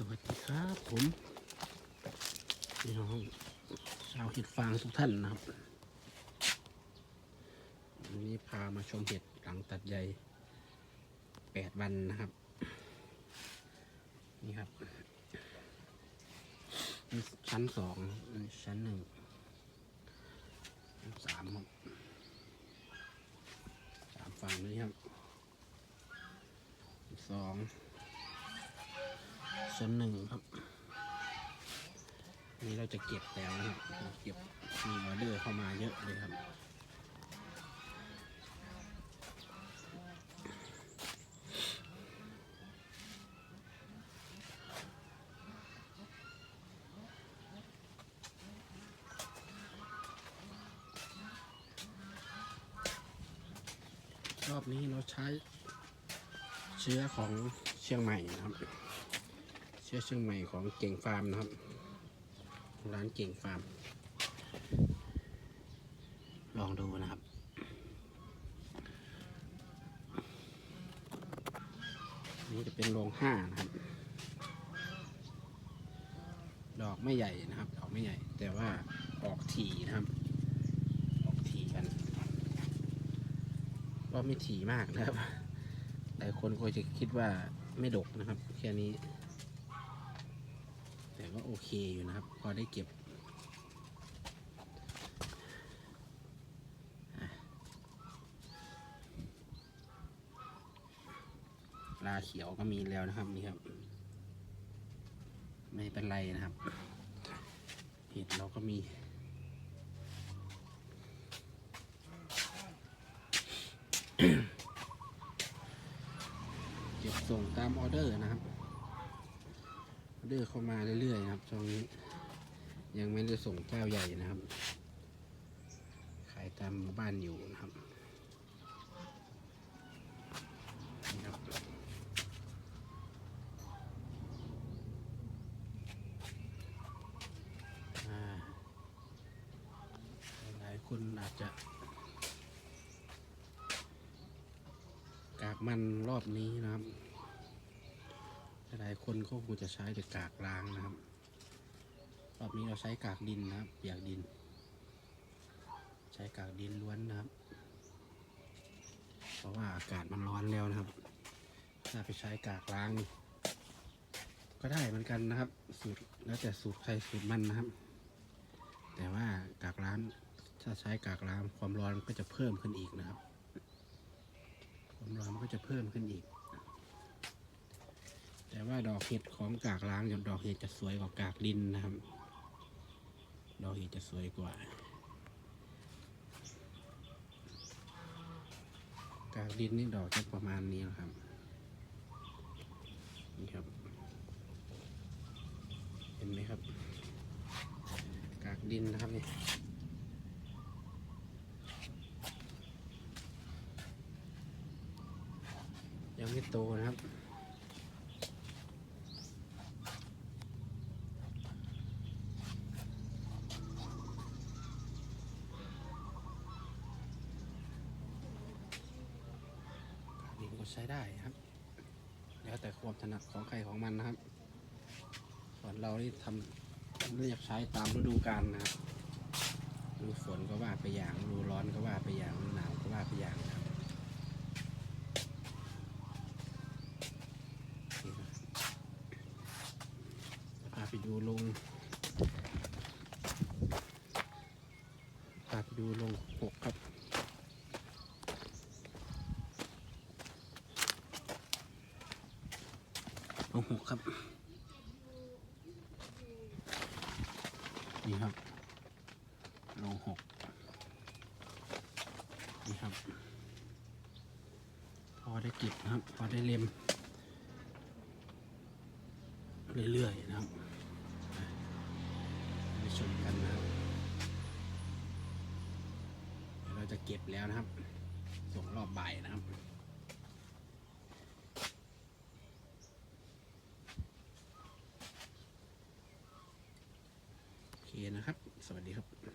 สวัสดีครับผมพี่น้องชาวเห็ดฟางทุกท่านนะครับวันนี้พามาชมเห็ดหลังตัดใยแปดวันนะครับ นี่ครับชั้นสองอันชั้นหนึ่งสามครับสามฝั่งนี้ครับสอง ชั้นหนึ่งครับ นี่เราจะเก็บแล้วนะครับเราเก็บมีออเดอร์เข้ามาเยอะเลยครับรอบนี้เราใช้เชื้อของเชียงใหม่นะครับ เชื้อเชียงใหม่ของเก่งฟาร์มนะครับ ร้านเก่งฟาร์ม ลองดูนะครับนี่จะเป็นโรงห้านะครับ ดอกไม่ใหญ่นะครับ ดอกไม่ใหญ่ แต่ว่าออกทีนะครับ ออกทีกัน ก็ไม่ถี่มากนะครับ หลายคนก็จะคิดว่าไม่ดกนะครับ แค่นี้ ก็โอเคอยู่นะครับ พอได้เก็บลาเขียวก็มีแล้วนะครับนี่ครับ ไม่เป็นไรนะครับ เห็ดเราก็มี เก็บส่งตามออเดอร์นะครับ เดอร์เข้ามาเรื่อยๆครับช่วงนี้ ยังไม่ได้ส่งเจ้าใหญ่นะครับ ขายตามหมู่บ้านอยู่นะครับครับอ่าหลายคนอาจจะ กากมันรอบนี้นะครับ หลายคนก็คงจะใช้แต่กากล้างนะครับรอบนี้เราใช้กากดินนะครับ เปียกดิน ใช้กากดินล้วนนะครับ เพราะว่าอากาศมันร้อนแล้วนะครับ ถ้าไปใช้กากล้าง ก็ได้เหมือนกันนะครับ สูตรแล้วแต่สูตรใครสูตรมันนะครับ แต่ว่ากากล้างถ้าใช้กากล้างความร้อนก็จะเพิ่มขึ้นอีกนะครับ ความร้อนก็จะเพิ่มขึ้นอีก แต่ว่าดอกเห็ดของกากล้างกับดอกเห็ดจะสวยกว่ากากดินนะครับ ดอกเห็ดจะสวยกว่า กากดินนี่ดอกจะประมาณนี้นะครับนี่ครับ เห็นไหมครับ กากดินนะครับนี่ยังไม่โตนะครับ ก็ใช้ได้ครับ แล้วแต่ความถนัดของใครของมันนะครับ ส่วนเราที่ทำเรียกใช้ตามฤดูกาลนะครับฤดูฝนก็ว่าไปอย่างฤดูร้อนก็ว่าไปอย่างฤดูหนาวก็ว่าไปอย่างครับพาไปดูลงพาไปดูลงหกครับ ลงหกครับ นี่ครับโลหกนี่ครับ พอได้เก็บนะครับ พอได้เล็ม เรื่อยๆนะครับไปชมกันนะครับเราจะเก็บแล้วนะครับส่งรอบบ่ายนะครับนะครับ สวัสดีครับ